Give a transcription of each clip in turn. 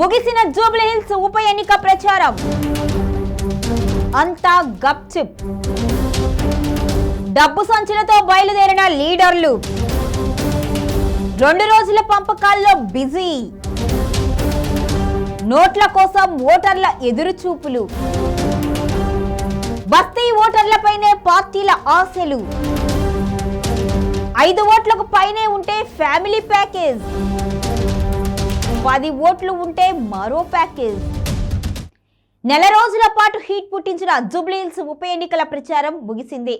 ముగిసిన జూబ్లీహిల్స్ ఉప ఎన్నిక ప్రచారం. అంతా గప్చిప్. డబ్బు సంచులతో బయలుదేరిన లీడర్లు. రెండు రోజుల పంపకాల్లో బిజీ. నోట్ల కోసం ఓటర్ల ఎదురుచూపులు. బస్తీ ఓటర్లపైనే పార్టీల ఆశలు. ఐదు ఓట్లకు పైనే ఉంటే ఫ్యామిలీ ప్యాకేజ్. పది ఓట్లు ఉంటే మరో ప్యాకేజ్. నెల రోజుల పాటు హీట్ పుట్టించిన జుబ్లీహిల్స్ ఉప ఎన్నికల ప్రచారం ముగిసింది.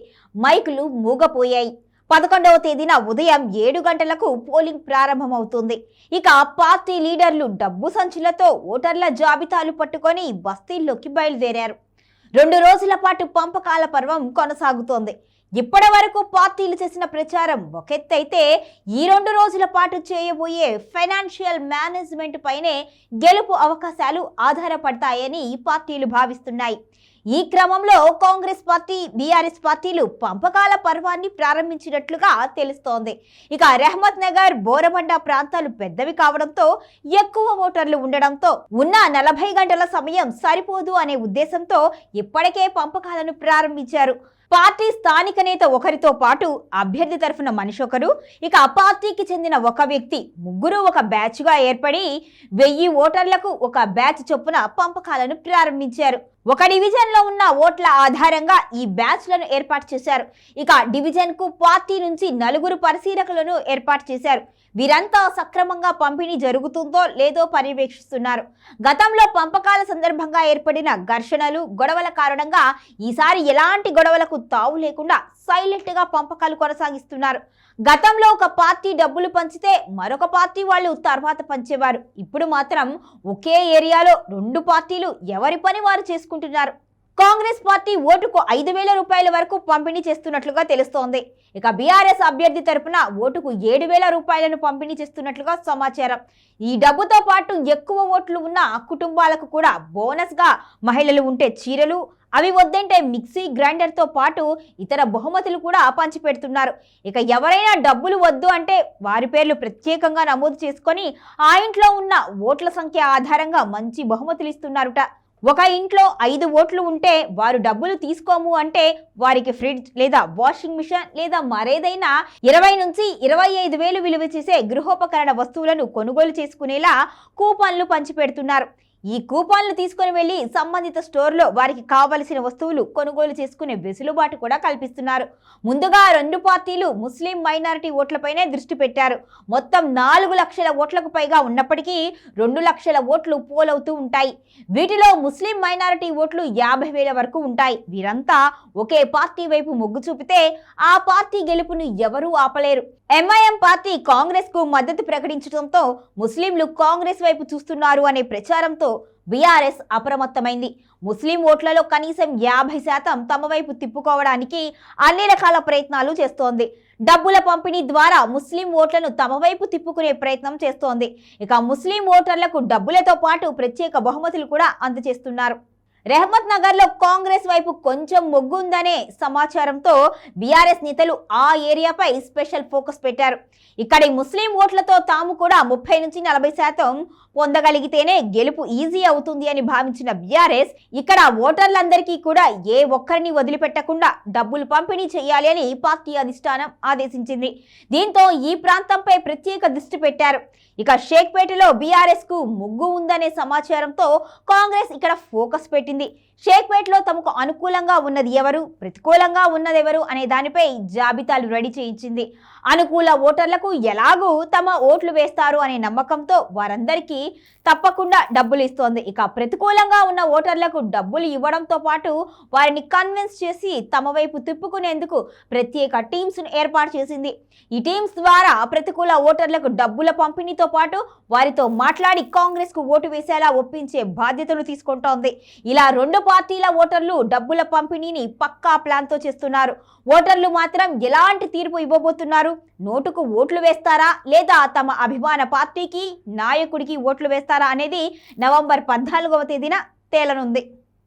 మైకులు మూగపోయాయి. పదకొండవ తేదీన ఉదయం ఏడు గంటలకు పోలింగ్ ప్రారంభమవుతుంది. ఇక పార్టీ లీడర్లు డబ్బు సంచులతో ఓటర్ల జాబితాలు పట్టుకొని బస్తీల్లోకి బయలుదేరారు. రెండు రోజుల పాటు పంపకాల పర్వం కొనసాగుతోంది. ఇప్పటి వరకు పార్టీలు చేసిన ప్రచారం ఒకెత్తైతే ఈ రెండు రోజుల పాటు చేయబోయే ఫైనాన్షియల్ మేనేజ్మెంట్ పైనే గెలుపు అవకాశాలు ఆధారపడతాయని ఈ పార్టీలు భావిస్తున్నాయి. ఈ క్రమంలో కాంగ్రెస్ పార్టీ బీఆర్ఎస్ పార్టీలు పంపకాల పర్వాన్ని ప్రారంభించినట్లుగా తెలుస్తోంది. ఇక రెహమత్ నగర్ బోరబండ ప్రాంతాలు పెద్దవి కావడంతో ఎక్కువ ఓటర్లు ఉండడంతో ఉన్న నలభై గంటల సమయం సరిపోదు అనే ఉద్దేశంతో ఇప్పటికే పంపకాలను ప్రారంభించారు. పార్టీ స్థానిక నేత ఒకరితో పాటు అభ్యర్థి తరఫున మనిషి ఒకరు ఇక ఆ పార్టీకి చెందిన ఒక వ్యక్తి ముగ్గురు ఒక బ్యాచ్గా ఏర్పడి వెయ్యి ఓటర్లకు ఒక బ్యాచ్ చొప్పున పంపకాలను ప్రారంభించారు. ఒక డివిజన్లో ఉన్న ఓట్ల ఆధారంగా ఈ బ్యాచ్లను ఏర్పాటు చేశారు. ఇక డివిజన్కు పార్టీ నుంచి నలుగురు పరిశీలకులను ఏర్పాటు చేశారు. వీరంతా సక్రమంగా పంపిణీ జరుగుతుందో లేదో పర్యవేక్షిస్తున్నారు. గతంలో పంపకాల సందర్భంగా ఏర్పడిన ఘర్షణలు గొడవల కారణంగా ఈసారి ఎలాంటి గొడవలకు తావు లేకుండా సైలెంట్గా పంపకాలు కొనసాగిస్తున్నారు. గతంలో ఒక పార్టీ డబ్బులు పంచితే మరొక పార్టీ వాళ్ళు తర్వాత పంచేవారు. ఇప్పుడు మాత్రం ఒకే ఏరియాలో రెండు పార్టీలు ఎవరి పని వారు చేసుకుంటున్నారు? కాంగ్రెస్ పార్టీ ఓటుకు ఐదు వేల రూపాయల వరకు పంపిణీ చేస్తున్నట్లుగా తెలుస్తోంది. ఇక బీఆర్ఎస్ అభ్యర్థి తరపున ఓటుకు ఏడు వేల రూపాయలను పంపిణీ చేస్తున్నట్లుగా సమాచారం. ఈ డబ్బుతో పాటు ఎక్కువ ఓట్లు ఉన్న కుటుంబాలకు కూడా బోనస్గా మహిళలు ఉంటే చీరలు అవి వద్దంటే మిక్సీ గ్రైండర్తో పాటు ఇతర బహుమతులు కూడా పంచిపెడుతున్నారు. ఇక ఎవరైనా డబ్బులు వద్దు అంటే వారి పేర్లు ప్రత్యేకంగా నమోదు చేసుకొని ఆ ఇంట్లో ఉన్న ఓట్ల సంఖ్య ఆధారంగా మంచి బహుమతులు ఇస్తున్నారుట. ఒక ఇంట్లో ఐదు ఓట్లు ఉంటే వారు డబ్బులు తీసుకోము అంటే వారికి ఫ్రిడ్జ్ లేదా వాషింగ్ మిషన్ లేదా మరేదైనా ఇరవై నుంచి ఇరవై ఐదు వేలు విలువ చేసే గృహోపకరణ వస్తువులను కొనుగోలు చేసుకునేలా కూపన్లు పంచిపెడుతున్నారు. ఈ కూపన్లు తీసుకొని వెళ్ళి సంబంధిత స్టోర్లో వారికి కావలసిన వస్తువులు కొనుగోలు చేసుకునే వెసులుబాటు కూడా కల్పిస్తున్నారు. ముందుగా రెండు పార్టీలు ముస్లిం మైనారిటీ ఓట్లపైనే దృష్టి పెట్టారు. మొత్తం నాలుగు లక్షల ఓట్లకు పైగా ఉన్నప్పటికీ రెండు లక్షల ఓట్లు పోలవుతూ ఉంటాయి. వీటిలో ముస్లిం మైనారిటీ ఓట్లు యాభై వేల వరకు ఉంటాయి. వీరంతా ఒకే పార్టీ వైపు మొగ్గు చూపితే ఆ పార్టీ గెలుపును ఎవరూ ఆపలేరు. ఎంఐఎం పార్టీ కాంగ్రెస్కు మద్దతు ప్రకటించడంతో ముస్లింలు కాంగ్రెస్ వైపు చూస్తున్నారు అనే ప్రచారంతో బీఆర్ఎస్ అప్రమత్తమైంది. ముస్లిం ఓట్లలో కనీసం యాభై శాతం తమ వైపు తిప్పుకోవడానికి అన్ని రకాల ప్రయత్నాలు చేస్తోంది. డబ్బుల పంపిణీ ద్వారా ముస్లిం ఓట్లను తమ వైపు తిప్పుకునే ప్రయత్నం చేస్తోంది. ఇక ముస్లిం ఓటర్లకు డబ్బులతో పాటు ప్రత్యేక బహుమతులు కూడా అందజేస్తున్నారు. రెహమత్ నగర్లో కాంగ్రెస్ వైపు కొంచెం మొగ్గుందనే సమాచారంతో బీఆర్ఎస్ నేతలు ఆ ఏరియాపై స్పెషల్ ఫోకస్ పెట్టారు. ఇక్కడి ముస్లిం ఓట్లతో తాము కూడా ముప్పై నుంచి నలభై శాతం పొందగలిగితేనే గెలుపు ఈజీ అవుతుంది అని భావించిన బీఆర్ఎస్ ఇక్కడ ఓటర్లందరికీ కూడా ఏ ఒక్కరిని వదిలిపెట్టకుండా డబ్బులు పంపిణీ చేయాలి అని పార్టీ అధిష్టానం ఆదేశించింది. దీంతో ఈ ప్రాంతంపై ప్రత్యేక దృష్టి పెట్టారు. ఇక షేక్పేటలో బీఆర్ఎస్కు ముగ్గు ఉందనే సమాచారంతో కాంగ్రెస్ ఇక్కడ ఫోకస్ పెట్టింది. షేక్పేటలో తమకు అనుకూలంగా ఉన్నది ఎవరు? ప్రతికూలంగా ఉన్నది ఎవరు అనే దానిపై జాబితాలు రెడీ చేయించింది. అనుకూల ఓటర్లకు ఎలాగూ తమ ఓట్లు వేస్తారు అనే నమ్మకంతో వారందరికీ తప్పకుండా డబ్బులు ఇస్తోంది. ఇక ప్రతికూలంగా ఉన్న ఓటర్లకు డబ్బులు ఇవ్వడంతో పాటు వారిని కన్విన్స్ చేసి తమ వైపు తిప్పుకునేందుకు ప్రత్యేక టీమ్స్ ఏర్పాటు చేసింది. ఈ టీమ్స్ ద్వారా ప్రతికూల ఓటర్లకు డబ్బుల పంపిణీతో పాటు వారితో మాట్లాడి కాంగ్రెస్కు ఓటు వేసేలా ఒప్పించే బాధ్యతను తీసుకుంటోంది. ఇలా రెండు పార్టీల ఓటర్లు డబ్బుల పంపిణీని పక్కా ప్లాన్తో చేస్తున్నారు. ఓటర్లు మాత్రం ఎలాంటి తీర్పు ఇవ్వబోతున్నారు? నోటుకు ఓట్లు వేస్తారా లేదా తమ అభిమాన పార్టీకి నాయకుడికి ఓట్లు వేస్తారా అనేది నవంబర్ పద్నాలుగవ తేదీన తేలనుంది.